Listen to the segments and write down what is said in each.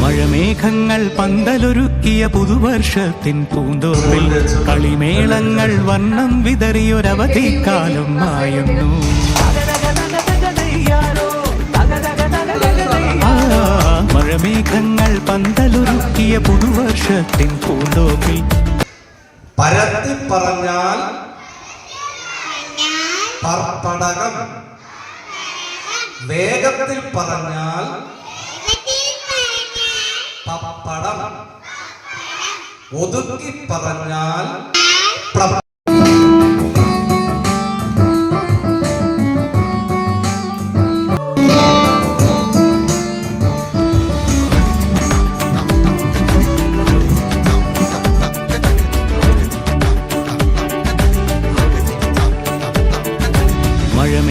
മഴമേഘങ്ങൾ പന്തലൊരുക്കിയ പുതുവർഷത്തിൻ പൂന്തോപ്പിൽ കളിമേളങ്ങൾ വർണം വിതറിയൊരവധിക്കാലം മായുന്നു. മഴമേഘങ്ങൾ പന്തലുരുക്കിയ പുതുവർഷത്തിൻ പൂന്തോപ്പിൽ. പരത്തി പറഞ്ഞാൽ പർപ്പടകം. വേഗത്തിൽ പറഞ്ഞാൽ പപ്പടം. ഒതുക്കി പറഞ്ഞാൽ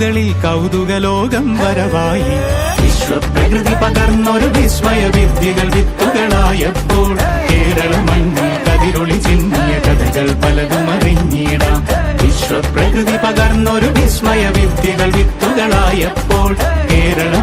മിഴിക്കോടുകളിൽ കൗതുകലോകം വരവായി. വിശ്വപ്രകൃതി പകർന്നൊരു വിസ്മയ വിദ്യകൾ വിത്തുകളായപ്പോൾ കേരള മണ്ണിൽ കതിരൊളി ചിന്നിയ കഥകൾ പലതും അറിഞ്ഞിടാം. വിശ്വപ്രകൃതി പകർന്നൊരു വിസ്മയ വിദ്യകൾ വിത്തുകളായപ്പോൾ കേരള